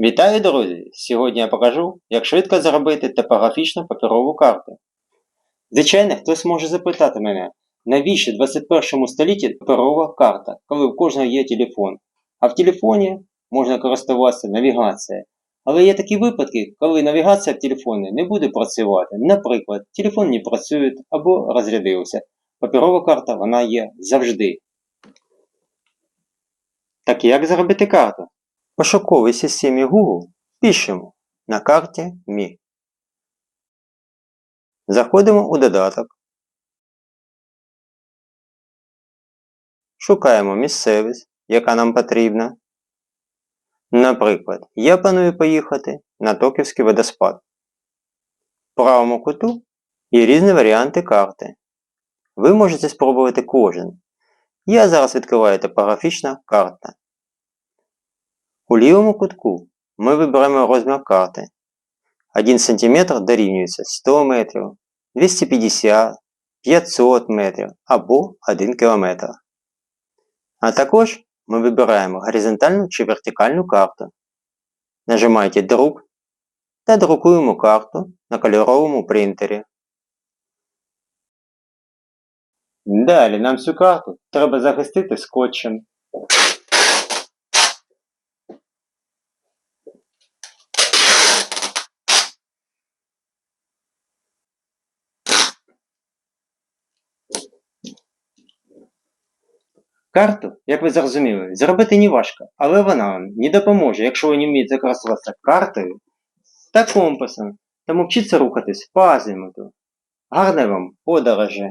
Вітаю, друзі! Сьогодні я покажу, як швидко зробити топографічну паперову карту. Звичайно, хтось може запитати мене, навіщо в 21 столітті паперова карта, коли у кожного є телефон, а в телефоні можна користуватися навігацією. Але є такі випадки, коли навігація в телефоні не буде працювати. Наприклад, телефон не працює або розрядився. Паперова карта вона є завжди. Так як зробити карту? Пошуковій системі Google пишемо на карті Мі. Заходимо у додаток. Шукаємо місцевість, яка нам потрібна. Наприклад, я планую поїхати на Токівський водоспад. В правому куту є різні варіанти карти. Ви можете спробувати кожен. Я зараз відкриваю топографічна карта. У лівому кутку ми виберемо розмір карти. 1 см дорівнюється 100 метрів, 250, 500 метрів або 1 км. А також ми вибираємо горизонтальну чи вертикальну карту. Нажимаєте Друк та друкуємо карту на кольоровому принтері. Далі нам цю карту треба захистити скотчем. Карту, як ви зрозуміли, зробити не важко, але вона вам не допоможе, якщо ви не вмієте користуватися картою та компасом, тому вчіться рухатись по азимуту. Гарне вам подорожі!